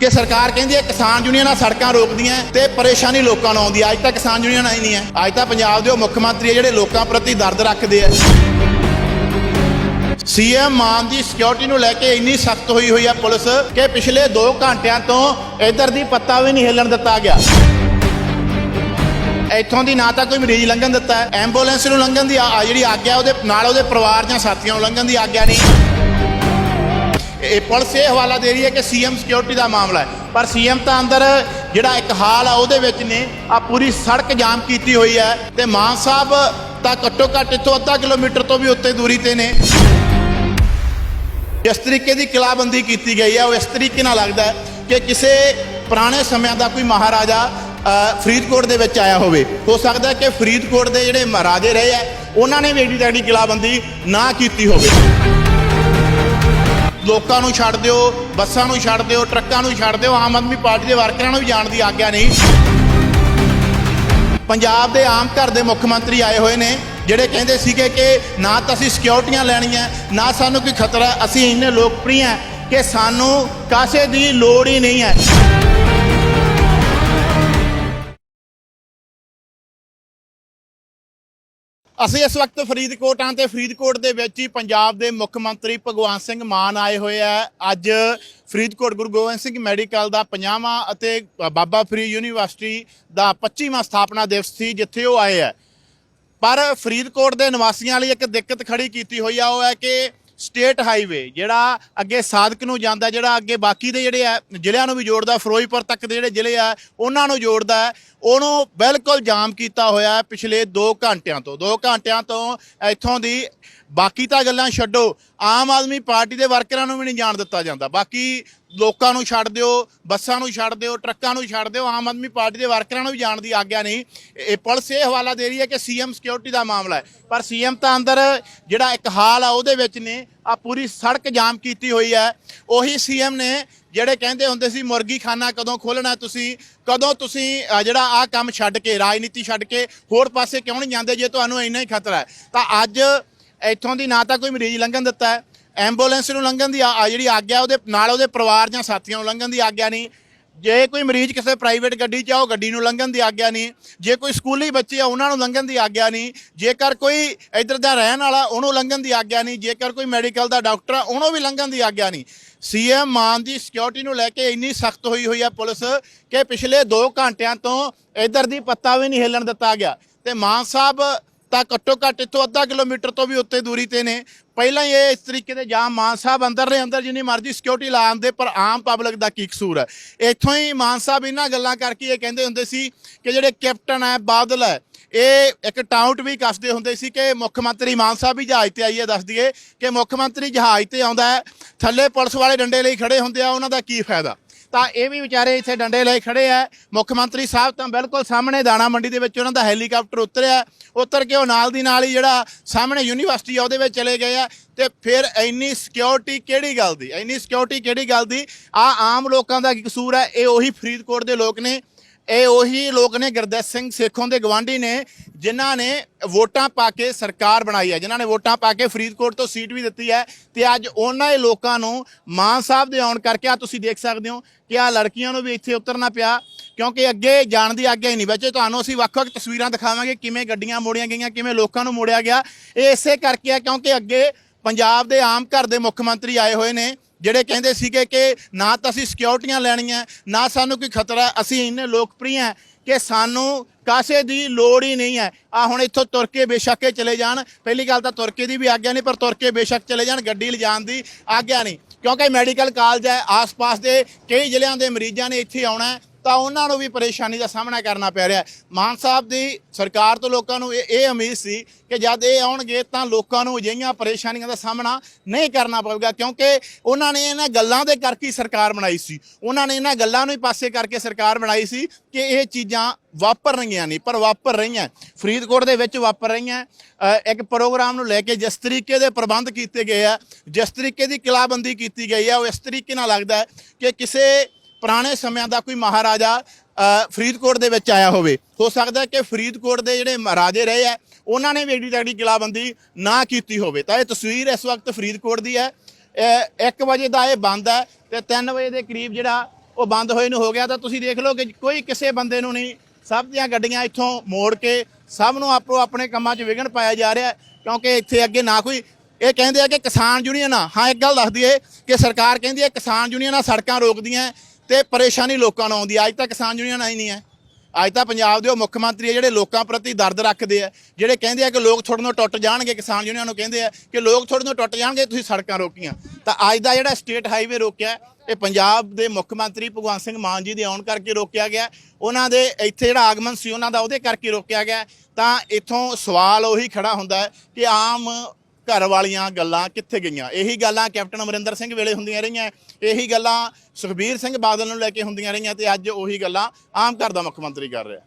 ਕਿ ਸਰਕਾਰ ਕਹਿੰਦੀ ਹੈ ਕਿਸਾਨ ਯੂਨੀਅਨਾਂ ਸੜਕਾਂ ਰੋਕਦੀਆਂ ਤੇ ਪਰੇਸ਼ਾਨੀ ਲੋਕਾਂ ਨੂੰ ਆਉਂਦੀ ਹੈ। ਅੱਜ ਤਾਂ ਕਿਸਾਨ ਯੂਨੀਅਨ ਆਈ ਨਹੀਂ ਹੈ। ਅੱਜ ਤਾਂ ਪੰਜਾਬ ਦੇ ਉਹ ਮੁੱਖ ਮੰਤਰੀ ਆ ਜਿਹੜੇ ਲੋਕਾਂ ਪ੍ਰਤੀ ਦਰਦ ਰੱਖਦੇ ਆ ਸੀਐਮ ਮਾਨ ਦੀ ਸਿਕਿਉਰਿਟੀ ਨੂੰ ਲੈ ਕੇ ਇੰਨੀ ਸਖਤ ਹੋਈ ਹੋਈ ਹੈ ਪੁਲਿਸ ਕਿ ਪਿਛਲੇ 2 ਘੰਟਿਆਂ ਤੋਂ ਇਧਰ ਦੀ ਪੱਤਾ ਵੀ ਨਹੀਂ ਹਿੱਲਣ ਦਿੱਤਾ ਗਿਆ। ਇੱਥੋਂ ਦੀ ਨਾ ਤਾਂ ਕੋਈ ਮਰੀਜ਼ ਲੰਘਣ ਦਿੱਤਾ ਹੈ, ਐਂਬੂਲੈਂਸ ਨੂੰ ਲੰਘਣ ਦੀ ਆ ਜਿਹੜੀ ਆਗਿਆ ਉਹਦੇ ਨਾਲ ਉਹਦੇ ਪਰਿਵਾਰ ਜਾਂ ਸਾਥੀਆਂ ਨੂੰ ਲੰਘਣ ਦੀ ਆਗਿਆ ਨਹੀਂ। ਇਹ ਪੁਲਿਸ ਇਹ ਹਵਾਲਾ ਦੇ ਰਹੀ ਹੈ ਕਿ ਸੀਐਮ ਸਿਕਿਉਰਿਟੀ ਦਾ ਮਾਮਲਾ ਹੈ। ਪਰ ਸੀਐਮ ਤਾਂ ਅੰਦਰ ਜਿਹੜਾ ਇੱਕ ਹਾਲ ਆ, ਉਹਦੇ ਵਿੱਚ ਨੇ ਆ ਪੂਰੀ ਸੜਕ ਜਾਮ ਕੀਤੀ ਹੋਈ ਹੈ ਤੇ ਮਾਨ ਸਾਹਿਬ ਤਾਂ ਘੱਟੋ ਘੱਟ ਇੱਥੋਂ ਅੱਧਾ ਕਿਲੋਮੀਟਰ ਤੋਂ ਵੀ ਉੱਤੇ ਦੂਰੀ ਤੇ ਨੇ। ਜਿਸ ਤਰੀਕੇ ਦੀ ਕਿਲਾਬੰਦੀ ਕੀਤੀ ਗਈ ਹੈ, ਉਹ ਇਸ ਤਰੀਕੇ ਨਾਲ ਲੱਗਦਾ ਹੈ ਕਿ ਕਿਸੇ ਪੁਰਾਣੇ ਸਮਿਆਂ ਦਾ ਕੋਈ ਮਹਾਰਾਜਾ ਫਰੀਦਕੋਟ ਦੇ ਵਿੱਚ ਆਇਆ ਹੋਵੇ। ਹੋ ਸਕਦਾ ਕਿ ਫਰੀਦਕੋਟ ਦੇ ਜਿਹੜੇ ਮਹਾਰਾਜੇ ਰਹੇ ਆ ਉਹਨਾਂ ਨੇ ਵੀ ਏਡੀ ਤੈਡੀ ਕਿਲਾਬੰਦੀ ਨਾ ਕੀਤੀ ਹੋਵੇ। ਲੋਕਾਂ ਨੂੰ ਛੱਡ ਦਿਓ, ਬੱਸਾਂ ਨੂੰ ਛੱਡ ਦਿਓ, ਟਰੱਕਾਂ ਨੂੰ ਛੱਡ ਦਿਓ, ਆਮ ਆਦਮੀ ਪਾਰਟੀ ਦੇ ਵਰਕਰਾਂ ਨੂੰ ਵੀ ਜਾਣ ਦੀ ਆਗਿਆ ਨਹੀਂ। ਪੰਜਾਬ ਦੇ ਆਮ ਘਰ ਦੇ ਮੁੱਖ ਮੰਤਰੀ ਆਏ ਹੋਏ ਨੇ, ਜਿਹੜੇ ਕਹਿੰਦੇ ਸੀਗੇ ਕਿ ਨਾ ਤਾਂ ਅਸੀਂ ਸਿਕਿਉਰਟੀਆਂ ਲੈਣੀਆਂ, ਨਾ ਸਾਨੂੰ ਕੋਈ ਖਤਰਾ, ਅਸੀਂ ਇੰਨੇ ਲੋਕਪ੍ਰਿਯ ਹਾਂ ਕਿ ਸਾਨੂੰ ਕਾਸੇ ਦੀ ਲੋੜ ਹੀ ਨਹੀਂ ਹੈ। ਅਸੀਂ ਇਸ ਵਕਤ ਫਰੀਦਕੋਟ ਆਂ ਤੇ ਫਰੀਦਕੋਟ ਦੇ ਵਿੱਚ ਹੀ ਪੰਜਾਬ ਦੇ ਮੁੱਖ ਮੰਤਰੀ ਭਗਵੰਤ ਸਿੰਘ ਮਾਨ ਆਏ ਹੋਏ ਆ। ਅੱਜ ਫਰੀਦਕੋਟ ਗੁਰੂ ਗੋਬਿੰਦ ਸਿੰਘ ਮੈਡੀਕਲ ਦਾ 50ਵਾਂ ਅਤੇ ਬਾਬਾ ਫਰੀ ਯੂਨੀਵਰਸਿਟੀ ਦਾ 25ਵਾਂ ਸਥਾਪਨਾ ਦਿਵਸ ਸੀ, ਜਿੱਥੇ ਉਹ ਆਏ ਆ। ਪਰ ਫਰੀਦਕੋਟ ਦੇ ਨਿਵਾਸੀਆਂ ਲਈ ਇੱਕ ਦਿੱਕਤ ਖੜੀ ਕੀਤੀ ਹੋਈ ਆ, ਉਹ ਹੈ ਕਿ ਸਟੇਟ ਹਾਈਵੇ ਜਿਹੜਾ ਅੱਗੇ ਸਾਦਕ ਨੂੰ ਜਾਂਦਾ, ਜਿਹੜਾ ਅੱਗੇ ਬਾਕੀ ਦੇ ਜਿਹੜੇ ਆ, ਜ਼ਿਲ੍ਹਿਆਂ ਨੂੰ ਵੀ ਜੋੜਦਾ, ਫਿਰੋਜ਼ਪੁਰ ਤੱਕ ਦੇ ਜਿਹੜੇ ਜ਼ਿਲ੍ਹੇ ਆ, ਉਹਨਾਂ ਨੂੰ ਜੋੜਦਾ। ਉਹਨੂੰ ਬਿਲਕੁਲ ਜਾਮ ਕੀਤਾ ਹੋਇਆ ਹੈ ਪਿਛਲੇ 2 ਘੰਟਿਆਂ ਤੋਂ। 2 ਘੰਟਿਆਂ ਤੋਂ ਇੱਥੋਂ ਦੀ ਬਾਕੀ ਤਾਂ ਗੱਲਾਂ ਛੱਡੋ, ਆਮ ਆਦਮੀ ਪਾਰਟੀ ਦੇ ਵਰਕਰਾਂ ਨੂੰ ਵੀ ਨਹੀਂ ਜਾਣ ਦਿੱਤਾ ਜਾਂਦਾ। ਬਾਕੀ ਲੋਕਾਂ ਨੂੰ ਛੱਡ ਦਿਓ, ਬੱਸਾਂ ਨੂੰ ਛੱਡ ਦਿਓ, ਟਰੱਕਾਂ ਨੂੰ ਛੱਡ ਦਿਓ, ਆਮ ਆਦਮੀ ਪਾਰਟੀ ਦੇ ਵਰਕਰਾਂ ਨੂੰ ਵੀ ਜਾਣ ਦੀ ਆਗਿਆ ਨਹੀਂ। ਇਹ ਪੁਲਿਸ ਇਹ ਹਵਾਲਾ ਦੇ ਰਹੀ ਹੈ ਕਿ ਸੀਐਮ ਸਿਕਿਉਰਿਟੀ ਦਾ ਮਾਮਲਾ ਹੈ। ਪਰ ਸੀਐਮ ਤਾਂ ਅੰਦਰ ਜਿਹੜਾ ਇੱਕ ਹਾਲ ਆ ਉਹਦੇ ਵਿੱਚ ਨੇ। ਆ ਪੂਰੀ ਸੜਕ ਜਾਮ ਕੀਤੀ ਹੋਈ ਹੈ। ਉਹੀ ਸੀਐਮ ਨੇ ਜਿਹੜੇ ਕਹਿੰਦੇ ਹੁੰਦੇ ਸੀ ਮੁਰਗੀ ਖਾਨਾ ਕਦੋਂ ਖੋਲਣਾ ਤੁਸੀਂ ਕਦੋਂ ਤੁਸੀਂ ਅ, ਜਿਹੜਾ ਆ ਕੰਮ ਛੱਡ ਕੇ ਰਾਜਨੀਤੀ ਛੱਡ ਕੇ ਹੋਰ ਪਾਸੇ ਕਿਉਂ ਨਹੀਂ ਜਾਂਦੇ ਜੇ ਤੁਹਾਨੂੰ ਇੰਨਾ ਹੀ ਖਤਰਾ ਹੈ? ਤਾਂ ਅੱਜ ਇੱਥੋਂ ਦੀ ਨਾ ਤਾਂ ਕੋਈ ਮਰੀਜ਼ ਲੰਘਣ ਦਿੱਤਾ ਹੈ ਐਂਬੂਲੈਂਸ ਨੂੰ ਲੰਘਣ ਦੀ ਆ- ਆ ਜਿਹੜੀ ਆਗਿਆ ਉਹਦੇ ਨਾਲ ਉਹਦੇ ਪਰਿਵਾਰ ਜਾਂ ਸਾਥੀਆਂ ਨੂੰ ਲੰਘਣ ਦੀ ਆਗਿਆ ਨਹੀਂ ਜੇ ਕੋਈ ਮਰੀਜ਼ ਕਿਸੇ ਪ੍ਰਾਈਵੇਟ ਗੱਡੀ 'ਚ ਆ, ਉਹ ਗੱਡੀ ਨੂੰ ਲੰਘਣ ਦੀ ਆਗਿਆ ਨਹੀਂ। ਜੇ ਕੋਈ ਸਕੂਲੀ ਬੱਚੇ ਆ, ਉਹਨਾਂ ਨੂੰ ਲੰਘਣ ਦੀ ਆਗਿਆ ਨਹੀਂ। ਜੇਕਰ ਕੋਈ ਇੱਧਰ ਦਾ ਰਹਿਣ ਵਾਲਾ, ਉਹਨੂੰ ਲੰਘਣ ਦੀ ਆਗਿਆ ਨਹੀਂ। ਜੇਕਰ ਕੋਈ ਮੈਡੀਕਲ ਦਾ ਡਾਕਟਰ ਆ, ਉਹਨੂੰ ਵੀ ਲੰਘਣ ਦੀ ਆਗਿਆ ਨਹੀਂ। ਸੀਐਮ ਮਾਨ ਦੀ ਸਿਕਿਉਰਿਟੀ ਨੂੰ ਲੈ ਕੇ ਇੰਨੀ ਸਖਤ ਹੋਈ ਹੋਈ ਆ ਪੁਲਿਸ ਕਿ ਪਿਛਲੇ 2 ਘੰਟਿਆਂ ਤੋਂ ਇੱਧਰ ਦੀ ਪੱਤਾ ਵੀ ਨਹੀਂ ਹਿੱਲਣ ਦਿੱਤਾ ਗਿਆ। ਤੇ ਮਾਨ ਸਾਹਿਬ ਤਾਂ ਘੱਟੋ ਘੱਟ ਇੱਥੋਂ ਅੱਧਾ ਕਿਲੋਮੀਟਰ ਤੋਂ ਵੀ ਉੱਤੇ ਦੂਰੀ ਤੇ ਨੇ। ਪਹਿਲਾਂ ਹੀ ਇਹ ਇਸ ਤਰੀਕੇ ਦੇ ਜਾਮ ਮਾਨ ਸਾਹਿਬ ਅੰਦਰ ਨੇ, ਅੰਦਰ ਜਿੰਨੀ ਮਰਜ਼ੀ ਸਿਕਿਉਰਿਟੀ ਲਾਉਣ ਦੇ ਪਰ ਆਮ ਪਬਲਿਕ ਦਾ ਕੀ ਕਸੂਰ ਹੈ? ਇੱਥੋਂ ਹੀ ਮਾਨ ਸਾਹਿਬ ਇਹਨਾਂ ਗੱਲਾਂ ਕਰਕੇ ਇਹ ਕਹਿੰਦੇ ਹੁੰਦੇ ਸੀ ਕਿ ਜਿਹੜੇ ਕੈਪਟਨ ਹੈ, ਬਾਦਲ ਹੈ, ਇਹ ਇੱਕ ਟਾਊਟ ਵੀ ਕੱਸਦੇ ਹੁੰਦੇ ਸੀ ਕਿ ਮੁੱਖ ਮੰਤਰੀ ਮਾਨ ਸਾਹਿਬ ਵੀ ਜਹਾਜ਼ ਤੇ ਆਈਏ ਹੈ ਦੱਸ ਦਈਏ ਕਿ ਮੁੱਖ ਮੰਤਰੀ ਜਹਾਜ਼ ਤੇ ਆਉਂਦਾ ਹੈ, ਥੱਲੇ ਪੁਲਿਸ ਵਾਲੇ ਡੰਡੇ ਲਈ ਖੜੇ ਹੁੰਦੇ ਆ, ਉਹਨਾਂ ਦਾ ਕੀ ਫਾਇਦਾ? ਤਾਂ ਇਹ ਵੀ ਵਿਚਾਰੇ ਇੱਥੇ ਡੰਡੇ ਲਈ ਖੜੇ ਆ। ਮੁੱਖ ਮੰਤਰੀ ਸਾਹਿਬ ਤਾਂ ਬਿਲਕੁਲ ਸਾਹਮਣੇ ਦਾਣਾ ਮੰਡੀ ਦੇ ਵਿੱਚ ਉਹਨਾਂ ਦਾ ਹੈਲੀਕਾਪਟਰ ਉਤਰਿਆ। ਉਤਰ ਕੇ ਉਹ ਨਾਲ ਦੀ ਨਾਲ ਹੀ ਜਿਹੜਾ ਸਾਹਮਣੇ ਯੂਨੀਵਰਸਿਟੀ ਆ, ਉਹਦੇ ਵਿੱਚ ਚਲੇ ਗਏ ਆ। ਤੇ ਫਿਰ ਇੰਨੀ ਸਿਕਿਉਰਿਟੀ ਕਿਹੜੀ ਗੱਲ ਦੀ? ਇੰਨੀ ਸਿਕਿਉਰਿਟੀ ਕਿਹੜੀ ਗੱਲ ਦੀ? ਆ ਆਮ ਲੋਕਾਂ ਦਾ ਕੀ ਕਸੂਰ ਹੈ? ਇਹ ਉਹੀ ਫਰੀਦਕੋਟ ਦੇ ਲੋਕ ਨੇ ਇਹ ਉਹੀ ਲੋਕ ਨੇ ਗੁਰਦੇਵ ਸਿੰਘ ਸੇਖੋਂ ਦੇ ਗਵਾਂਢੀ ਨੇ, ਜਿਨ੍ਹਾਂ ਨੇ ਵੋਟਾਂ ਪਾ ਕੇ ਸਰਕਾਰ ਬਣਾਈ ਹੈ, ਜਿਨ੍ਹਾਂ ਨੇ ਵੋਟਾਂ ਪਾ ਕੇ ਫਰੀਦਕੋਟ ਤੋਂ ਸੀਟ ਵੀ ਦਿੱਤੀ ਹੈ ਤੇ ਅੱਜ ਉਹਨਾਂ ਹੀ ਲੋਕਾਂ ਨੂੰ ਮਾਨ ਸਾਹਿਬ ਦੇ ਆਉਣ ਕਰਕੇ ਆ ਤੁਸੀਂ ਦੇਖ ਸਕਦੇ ਹੋ ਕਿ ਆ ਲੜਕੀਆਂ ਨੂੰ ਵੀ ਇੱਥੇ ਉਤਰਨਾ ਪਿਆ, ਕਿਉਂਕਿ ਅੱਗੇ ਜਾਣ ਦੀ ਆਗਿਆ ਹੀ ਨਹੀਂ ਬੱਚੇ। ਤੁਹਾਨੂੰ ਅਸੀਂ ਵੱਖ-ਵੱਖ ਤਸਵੀਰਾਂ ਦਿਖਾਵਾਂਗੇ, ਕਿਵੇਂ ਗੱਡੀਆਂ ਮੋੜੀਆਂ ਗਈਆਂ, ਕਿਵੇਂ ਲੋਕਾਂ ਨੂੰ ਮੋੜਿਆ ਗਿਆ। ਇਹ ਇਸੇ ਕਰਕੇ ਆ ਕਿਉਂਕਿ ਅੱਗੇ ਪੰਜਾਬ ਦੇ ਆਮ ਘਰ ਦੇ ਮੁੱਖ ਮੰਤਰੀ ਆਏ ਹੋਏ ਨੇ ਜਿਹੜੇ ਕਹਿੰਦੇ ਸੀਗੇ ਕਿ ਨਾ ਤਾਂ ਅਸੀਂ ਸਿਕਿਉਰਟੀਆਂ ਲੈਣੀਆਂ, ਨਾ ਸਾਨੂੰ ਕੋਈ ਖਤਰਾ, ਅਸੀਂ ਇੰਨੇ ਲੋਕਪ੍ਰਿਯ ਹੈ ਕਿ ਸਾਨੂੰ ਕਾਸੇ ਦੀ ਲੋੜ ਹੀ ਨਹੀਂ ਹੈ। ਆ ਹੁਣ ਇੱਥੋਂ ਤੁਰ ਕੇ ਬੇਸ਼ੱਕ ਇਹ ਚਲੇ ਜਾਣ। ਪਹਿਲੀ ਗੱਲ ਤਾਂ ਤੁਰ ਕੇ ਦੀ ਵੀ ਆਗਿਆ ਨਹੀਂ, ਪਰ ਤੁਰ ਕੇ ਬੇਸ਼ੱਕ ਚਲੇ ਜਾਣ, ਗੱਡੀ ਲਿਜਾਣ ਦੀ ਆਗਿਆ ਨਹੀਂ। ਕਿਉਂਕਿ ਮੈਡੀਕਲ ਕਾਲਜ ਹੈ, ਆਸ-ਪਾਸ ਦੇ ਕਈ ਜ਼ਿਲ੍ਹਿਆਂ ਦੇ ਮਰੀਜ਼ਾਂ ਨੇ ਇੱਥੇ ਆਉਣਾ ਤਾਂ ਉਹਨਾਂ ਨੂੰ ਵੀ ਪਰੇਸ਼ਾਨੀ ਦਾ ਸਾਹਮਣਾ ਕਰਨਾ ਪੈ ਰਿਹਾ ਮਾਨ ਸਾਹਿਬ ਦੀ ਸਰਕਾਰ ਤੋਂ ਲੋਕਾਂ ਨੂੰ ਇਹ ਇਹ ਉਮੀਦ ਸੀ ਕਿ ਜਦ ਇਹ ਆਉਣਗੇ ਤਾਂ ਲੋਕਾਂ ਨੂੰ ਅਜਿਹੀਆਂ ਪਰੇਸ਼ਾਨੀਆਂ ਦਾ ਸਾਹਮਣਾ ਨਹੀਂ ਕਰਨਾ ਪਵੇਗਾ, ਕਿਉਂਕਿ ਉਹਨਾਂ ਨੇ ਇਹਨਾਂ ਗੱਲਾਂ ਦੇ ਕਰਕੇ ਸਰਕਾਰ ਬਣਾਈ ਸੀ। ਉਹਨਾਂ ਨੇ ਇਹਨਾਂ ਗੱਲਾਂ ਨੂੰ ਹੀ ਪਾਸੇ ਕਰਕੇ ਸਰਕਾਰ ਬਣਾਈ ਸੀ ਕਿ ਇਹ ਚੀਜ਼ਾਂ ਵਾਪਰ ਰਹੀਆਂ ਨਹੀਂ, ਪਰ ਵਾਪਰ ਰਹੀਆਂ। ਫਰੀਦਕੋਟ ਦੇ ਵਿੱਚ ਵਾਪਰ ਰਹੀਆਂ। ਇੱਕ ਪ੍ਰੋਗਰਾਮ ਨੂੰ ਲੈ ਕੇ ਜਿਸ ਤਰੀਕੇ ਦੇ ਪ੍ਰਬੰਧ ਕੀਤੇ ਗਏ ਆ, ਜਿਸ ਤਰੀਕੇ ਦੀ ਕਿਲਾਬੰਦੀ ਕੀਤੀ ਗਈ ਆ, ਉਹ ਇਸ ਤਰੀਕੇ ਨਾਲ ਲੱਗਦਾ ਕਿ ਕਿਸੇ ਪੁਰਾਣੇ ਸਮਿਆਂ ਦਾ ਕੋਈ ਮਹਾਰਾਜਾ ਫਰੀਦਕੋਟ ਦੇ ਵਿੱਚ ਆਇਆ ਹੋਵੇ। ਹੋ ਸਕਦਾ ਕਿ ਫਰੀਦਕੋਟ ਦੇ ਜਿਹੜੇ ਮਹਾਰਾਜੇ ਰਹੇ ਆ ਉਹਨਾਂ ਨੇ ਵੀ ਏਡੀ ਤਗੜੀ ਕਿਲਾਬੰਦੀ ਨਾ ਕੀਤੀ ਹੋਵੇ। ਤਾਂ ਇਹ ਤਸਵੀਰ ਇਸ ਵਕਤ ਫਰੀਦਕੋਟ ਦੀ ਹੈ 1 ਵਜੇ ਦਾ ਇਹ ਬੰਦ ਹੈ ਤੇ 3 ਵਜੇ ਦੇ ਕਰੀਬ ਜਿਹੜਾ ਉਹ ਬੰਦ ਹੋਏ ਨੂੰ ਹੋ ਗਿਆ। ਤਾਂ ਤੁਸੀਂ ਦੇਖ ਲਓ ਕਿ ਕੋਈ ਕਿਸੇ ਬੰਦੇ ਨੂੰ ਨਹੀਂ, ਸਭ ਦੀਆਂ ਗੱਡੀਆਂ ਇੱਥੋਂ ਮੋੜ ਕੇ ਸਭ ਨੂੰ ਆਪੋ ਆਪਣੇ ਕੰਮਾਂ 'ਚ ਵਿਘਨ ਪਾਇਆ ਜਾ ਰਿਹਾ ਕਿਉਂਕਿ ਇੱਥੇ ਅੱਗੇ ਨਾ ਕੋਈ, ਇਹ ਕਹਿੰਦੇ ਆ ਕਿ ਕਿਸਾਨ ਯੂਨੀਅਨ, ਹਾਂ, ਇੱਕ ਗੱਲ ਦੱਸ ਦਈਏ ਕਿ ਸਰਕਾਰ ਕਹਿੰਦੀ ਹੈ ਕਿਸਾਨ ਯੂਨੀਅਨਾਂ ਸੜਕਾਂ ਰੋਕਦੀਆਂ ਤੇ ਪਰੇਸ਼ਾਨੀ ਲੋਕਾਂ ਨੂੰ ਆਉਂਦੀ ਹੈ ਅੱਜ ਤਾਂ ਕਿਸਾਨ ਯੂਨੀਅਨ ਆਈ ਨਹੀਂ ਹੈ। ਅੱਜ ਤਾਂ ਪੰਜਾਬ ਦੇ ਉਹ ਮੁੱਖ ਮੰਤਰੀ ਆ ਜਿਹੜੇ ਲੋਕਾਂ ਪ੍ਰਤੀ ਦਰਦ ਰੱਖਦੇ ਆ, ਜਿਹੜੇ ਕਹਿੰਦੇ ਆ ਕਿ ਲੋਕ ਤੁਹਾਡੇ ਤੋਂ ਟੁੱਟ ਜਾਣਗੇ, ਕਿਸਾਨ ਯੂਨੀਅਨ ਨੂੰ ਕਹਿੰਦੇ ਆ ਕਿ ਲੋਕ ਤੁਹਾਡੇ ਤੋਂ ਟੁੱਟ ਜਾਣਗੇ, ਤੁਸੀਂ ਸੜਕਾਂ ਰੋਕੀਆਂ। ਤਾਂ ਅੱਜ ਦਾ ਜਿਹੜਾ ਸਟੇਟ ਹਾਈਵੇ ਰੋਕਿਆ, ਇਹ ਪੰਜਾਬ ਦੇ ਮੁੱਖ ਮੰਤਰੀ ਭਗਵੰਤ ਸਿੰਘ ਮਾਨ ਜੀ ਦੇ ਆਉਣ ਕਰਕੇ ਰੋਕਿਆ ਗਿਆ। ਉਹਨਾਂ ਦੇ ਇੱਥੇ ਜਿਹੜਾ ਆਗਮਨ ਸੀ, ਉਹਨਾਂ ਦਾ ਉਹਦੇ ਕਰਕੇ ਰੋਕਿਆ ਗਿਆ। ਤਾਂ ਇੱਥੋਂ ਸਵਾਲ ਉਹੀ ਖੜਾ ਹੁੰਦਾ ਹੈ ਕਿ ਆਮ ਘਰ ਵਾਲੀਆਂ ਗੱਲਾਂ ਕਿੱਥੇ ਗਈਆਂ? ਇਹੀ ਗੱਲਾਂ ਕੈਪਟਨ ਅਮਰਿੰਦਰ ਸਿੰਘ ਵੇਲੇ ਹੁੰਦੀਆਂ ਰਹੀਆਂ। ਇਹੀ ਗੱਲਾਂ ਸੁਖਬੀਰ ਸਿੰਘ ਬਾਦਲ ਨੂੰ ਲੈ ਕੇ ਹੁੰਦੀਆਂ ਰਹੀਆਂ ਤੇ ਅੱਜ ਉਹੀ ਗੱਲਾਂ ਆਮ ਘਰ ਦਾ ਮੁੱਖ ਮੰਤਰੀ ਕਰ ਰਿਹਾ।